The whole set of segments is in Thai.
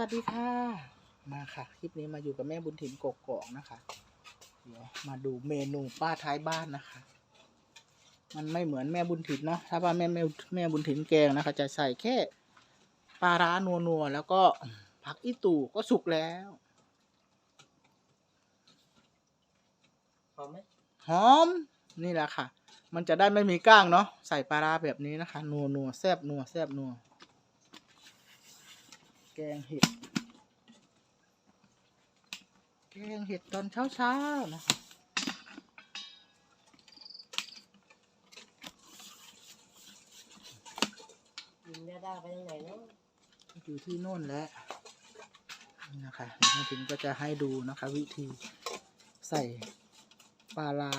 วัสดีค่ะ มาค่ะ คลิปนี้มาอยู่กับแม่บุญถิ่นกกอกนะคะ เดี๋ยวมาดูเมนูป้าท้ายบ้านนะคะ มันไม่เหมือนแม่บุญถิ่นเนาะ ถ้าว่าแม่แม่แม่บุญถิ่นแกงนะคะ จะใส่แค่ปลาร้านัวนัวๆแล้วก็ผักอีตู่ก็สุกแล้วหอมไหมหอม นี่แหละค่ะ มันจะได้ไม่มีก้างเนาะ ใส่ปลาร้าแบบนี้นะคะ นัวนัวๆแซบนัวแซบนัว แกงเห็ด แกงเห็ดตอนเช้าเช้าๆนะคะยิงได้ได้ไปทางไหนเนาะอยู่ที่โน่นแหล้วนี่นะคะมาถึงก็จะให้ดูนะคะ วิธีใส่ปลาร้า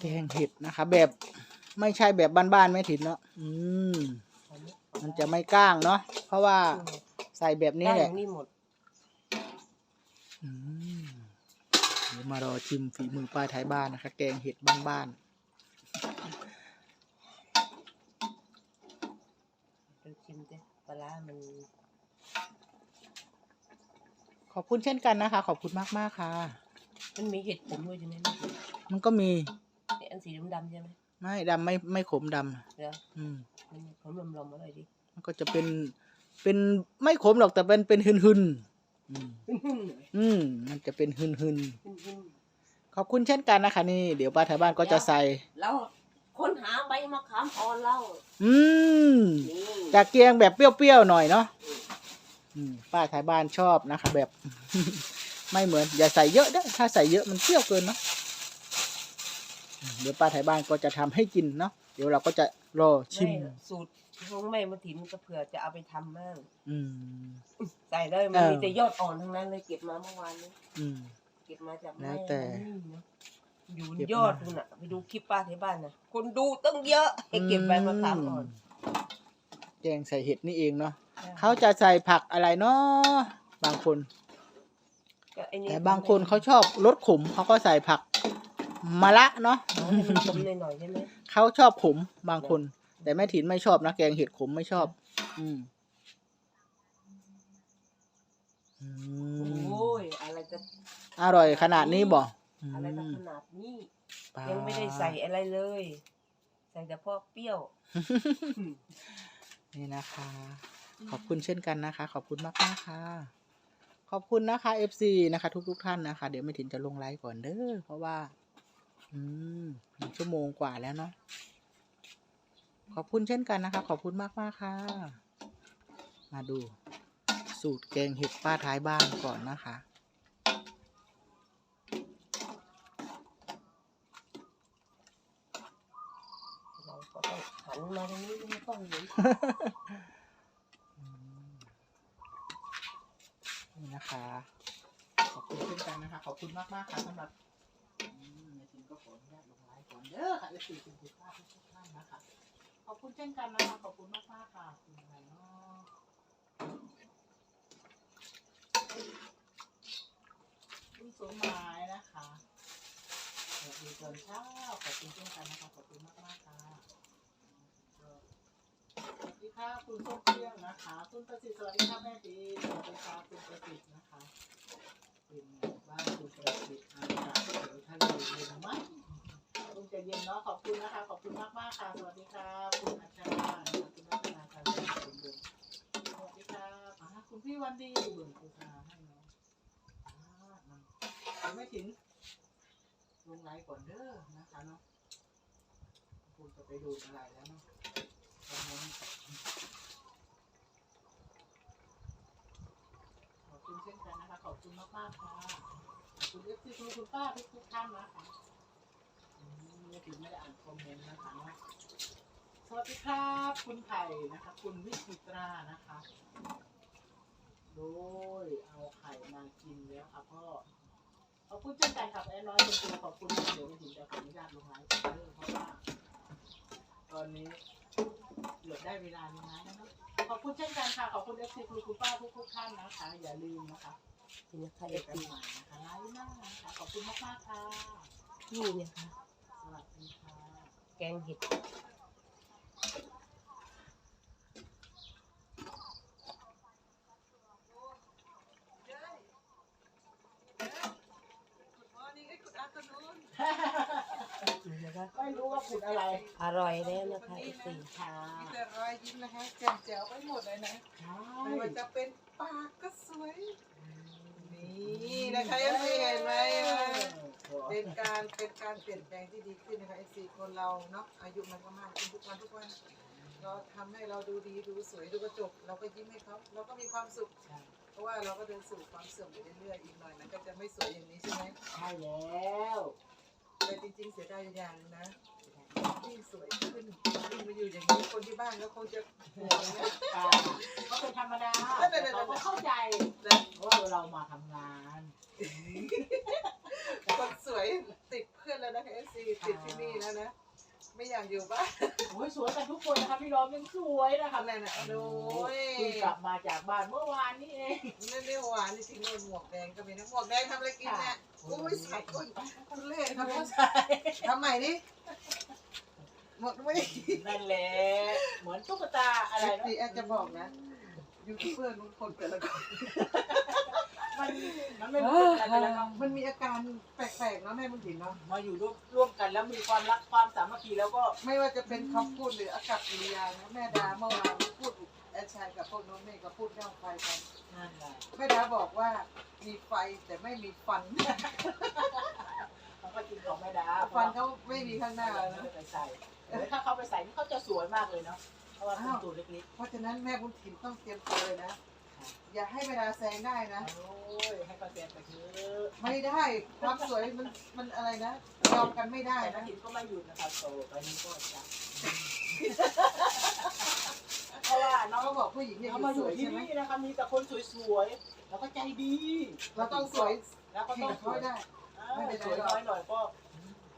แกงเห็ดนะคะ แบบ ไม่ใช่แบบบ้านๆไม่ถินเนาะอืมหอมไหมมันจะไม่ก้างเนาะเพราะว่าใส่แบบนี้ได้แหอละย่างนี้หมด อืมเดี๋ยวมารอชิมฝีมือป้าท้ายบ้านนะคะ แกงเห็ดบ้านเป็นชิมจ้ะปลาร้ามันๆขอบคุณเช่นกันนะคะ ขอบคุณมากๆค่ะ มันมีเห็ดผมด้วยใช่ไหมแม่มันก็มีไอ้อันสีดำๆใช่ไหม ไม่ดำไม่ไม่ขมดำเดี๋ยวอืมมันผมลมๆอร่อยดิมันก็จะเป็นเป็นไม่ขมหรอกแต่เป็นเป็นหึนหึนๆอืมหึ่นๆหน่อยอืมมันจะเป็นหึนหึนหึ่นๆขอบคุณเช่นกันนะคะนี่ เดี๋ยวป้าแถวบ้านก็จะใส่ๆแล้วค้นหาใบมะขามอ่อนเล่าอืมนี่จากเกียงแบบเปรี้ยวๆหน่อยเนาะอืมป้าแถวบ้านชอบนะคะ แบบ ไม่เหมือน อย่าใส่เยอะเด้อถ้าใส่เยอะมันเปรี้ยวเกินเนาะอืม เดี๋ยวป้าแถวบ้านก็จะทำให้กินเนาะเดี๋ยวเราก็จะรอชิมแม่สูตรของแม่มาถิ่นก็เผื่อจะเอาไปทำมั่งอืม ใส่เลยมันเออ มีแต่ยอดอ่อนทั้งนั้นเลยเก็บมาเมื่อวานนี้อืม เก็บมาจากแล้วแต่ม่นะอยู่เก็บยอดมาดูน่ะไปดูคลิปป้าที่บ้านน่ะ คนดูตั้งเยอะให้เก็บใบมะขามอ่อนแกงใส่เห็ดนี่เองเนาะเขาจะใส่ผักอะไรเนาะบางคน ก็ไอ้นี่แต่บางคนเขาชอบรสขมเขาก็ใส่ผัก มะละเนาะเอาให้มันคมหน่อยๆใช่ไหมเขาชอบขมบางคน แต่แม่ถินไม่ชอบนะแกงเห็ดขมไม่ชอบ อืมอืมโอ้ยอะไรจะอร่อยขนาดนี้บ่อะไรจะอืมขนาดนี้ปลายังไม่ได้ใส่อะไรเลย ใส่แต่พวกเปรี้ยว นี่นะคะ ขอบคุณเช่นกันนะคะ ขอบคุณมากมากๆค่ะ ขอบคุณนะคะ FC นะคะ ทุกทุกๆท่านนะคะ เดี๋ยวไม่ถินจะลงไลฟ์ก่อนเด้อ เพราะว่า อืมหนึ่งชั่วโมงกว่าแล้วเนาะ ขอบคุณเช่นกันนะคะ ขอบคุณมากมากค่ะ มาดู สูตรแกงเห็ดป้าท้ายบ้านก่อนนะคะเราก็ต้องหันมาตรงนี้ไม่ต้องเห็นอืมนี่นะคะ ขอบคุณเช่นกันนะคะ ขอบคุณมากมากค่ะสำหรับ ก็ขออนุญาตลงไลฟ์ก่อนเด้อค่ะเอฟซีคุณผู้ชมทุกท่านนะคะขอบคุณเช่นกันนะคะขอบคุณมากมากค่ะคุณอะไรเนาะคุณสมหมายนะคะสวัสดีตอนเช้าขอบคุณเช่นกันนะคะขอบคุณมากมากๆค่ะสวัสดีค่ะคุณส้มเที่ยงนะคะ คุณประสิทธิ์สวัสดีค่ะแม่ดีสวัสดีค่ะคุณประสิทธิ์นะคะ คุณนะคะ ขอบคุณมากมากค่ะ สวัสดีค่ะคุณอาจารย์นะคะคุณรัตนาการคุณบุญสวัสดีค่ะอ่าคุณพี่วันดีเบิ่งโฆษณาให้เนาะอ่าไม่ถึงลงไลน์ก่อนเด้อนะคะเนาะคุณจะไปดูอะไรแล้วเนาะขอบคุณเช่นกันนะคะ ขอบคุณมากมากค่ะขอบคุณเอฟซีคุณคุณป้าทุกทุกท่านนะคะ ไม่ถึงไม่ได้อ่านคอมเมนต์นะคะเนาะสวัสดีครับคุณไผ่นะคะ คุณวิจิตรานะคะ โดยเอาไข่มากินแล้วค่ะพ่อขอบคุณเช่นกันครับแอนน้อยคุณตัวขอบคุณเดี๋ยวไม่ถึงจะขออนุญาตลงไลฟ์ก่อนเด้อเพราะว่าตอนนี้เกือได้เวลาลงไลฟ์แล้วเนะขอบคุณเช่นกันค่ะขอบคุณเอฟซีคุณคุณป้าทุกทุกท่านนะคะ อย่าลืมนะคะนี่นะคะเอฟกซีใหม่นะคะไลฟ์หน้านะคะขอบคุณมากมากๆค่ะนี่เนี่ยค่ะค่ะ แกงเห็ดไม่รู้ว่าผิดอะไรอร่อยแล้นะคะอีสี่ค่ะมีแต่รอยยิ้มนะคะแจ่มแจ๋วไปหมดเลยนะไม่ว่าจะเป็นปากก็สวย นี่นะคะยังไม่เห็นไหม เป็นการเป็นการเปลี่ยนแปลงที่ดีขึ้นนะคะเอฟซีคนเราเนาะอายุมันก็มากขึ้นทุกวันทุกวันเราทำให้เราดูดีดูสวยดูกระจกเราก็ยิ้มให้เขาเราก็มีความสุข ใช่เพราะว่าเราก็เดินสู่ความเสื่อมไปเรื่อยๆอีกหน่อยมันก็จะไม่สวยอย่างนี้ใช่ไหมใช่แล้วแต่จริงๆเสียดายอย่างนะ ยิ่งสวยขึ้นยิ่งมาอยู่อย่างนี้คนที่บ้านก็คงจะห่วงนะ อ่าก็เป็นธรรมดานั่นๆๆแต่เขาก็เข้าใจนะว่าเรามาทำงาน คนสวยติดเพื่อนแล้วนะคะเอฟซีติดที่นี่แล้วนะ ไม่อยากอยู่บ้านโอ้ยสวยกันทุกคนนะคะพี่ล้อมยังสวยนะคะทำอะไรนะโอ้ยเพิ่งกลับมาจากบ้านเมื่อวานนี้เองไม่ได้หวานจริงๆเลยหมวกแดงก็มีนะหมวกแดงทำอะไรกินเนี่ยอุ้ยใส่คนคนเล่ทำไมใช่ทำใหม่ดิหมดไม่นั่นแหละเหมือนตุ๊กตาอะไรเนาะดีแอดจะบอกนะยูทูบเบอร์ลุงพลแต่ละคน มันมันไม่รู้เป็นอะไรแล้วเนาะมันมีอาการแปลกๆเนาะแม่บุญถิ่นเนาะมาอยู่ร่วมร่วมกันแล้วมีความรักความสามัคคีแล้วก็ไม่ว่าจะเป็นคำพูดหรืออากับกิริยานะแม่ดาเมื่อวานพูดแอดชายกับพวกน้องเมฆก็พูดเรื่องไฟกันนั่นแหละแม่ดาบอกว่ามีไฟแต่ไม่มีฟัน เขาก็กินของแม่ดาฟันเขาไม่มีข้างหน้าแล้วนะ ไปใส่แต่ถ้าเขาไปใส่นี่เขาจะสวยมากเลยเนาะเพราะว่าเป็นตัวเล็กเพราะฉะนั้นแม่บุญถิ่นต้องเตรียมตัวเลยนะ อย่าให้เวลาแซงได้นะๆโอ้ยให้เขาแซงไปเถอะไม่ได้ความสวยมันมันอะไรนะยอมกันไม่ได้แต่นานะทินก็ไม่หยุดนะครับโตไปนี้ก็จะเพราะว่าน้องเขาบอกผู้หญิงเนี่ยเขาคือมาอสยู่วยที่ใช่ไหมนี่นะคะมีแต่คนสวยๆแล้วก็ใจดีเราต้องสวยแล้วก็แข่ต้องงกับเขาให้ได้ไม่เป็นไรน้อยหน่อยก็ค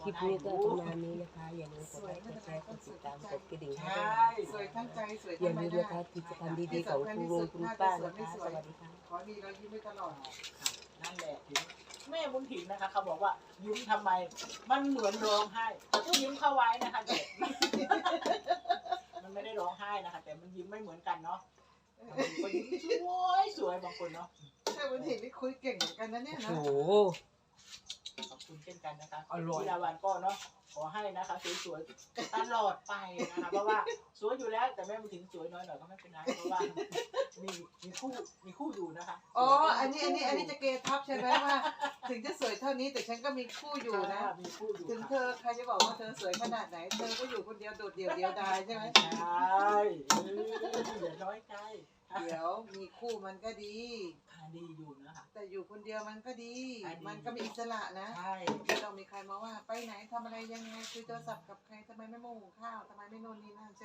ลิปนี้ก็ประมาณนี้นะคะ อย่าลืมกดไลค์กดแชร์กดติดตามกดกระดิ่งให้ด้วยนะคะสวยทั้งใจสวยอทั้ย่างใบลืมหน้านะคะกิจกรรมดีๆของคุณลุงคุณป้านะคะสวัสดีค่ะ ขอมีเรายิ้มไว้ตลอด นั่นแหละถึงแม่บุญถิ่นนะคะ เขาบอกว่ายิ้มทำไม มันเหมือนร้องไห้แต่ก็ยิ้มเข้าไว้นะคะแต่มันไม่ได้ร้องไห้นะคะ แต่มันยิ้มไม่เหมือนกันเนาะบางคนก็ยิ้มสวยสวยบางคนเนาะแม่บุญถิ่นนี่คุยเก่งเหมือนกันนะเนี่ยนะ โอ้โห คุณเช่นกันนะคะอร่อยพิลาวันก็เนาะ ขอให้นะคะสวยๆตลอดไปนะคะเพราะว่าสวยอยู่แล้วแต่แม่บุญถิ่นสวยน้อยหน่อยก็ไม่เป็นไรเพราะว่ามีมีคู่มีคู่อยู่นะคะอ๋อ อันนี้อันนี้อันนี้จะเกทับใช่ไหมว่า ถึงจะสวยเท่านี้แต่ฉันก็มีคู่อยู่นะ มีคู่อยู่ถึงเธอใครจะบอกว่าเธอสวยขนาดไหน เธอก็อยู่คนเดียวโดดเดี่ยวเดียวดายใช่ไหมใช่เอออย่าน้อยใจเดี๋ยวมีคู่มันก็ดีค่ะดีอยู่นะคะแต่อยู่คนเดียวมันก็ดีอะดีมันก็มีอิสระนะใช่ไม่ต้องมีใครมาว่าไปไหนทำอะไรยังไงคุยโทรศัพท์กับใครทำไมไม่โมงข้าวทำไมไม่โน่นนี่นั่นใช่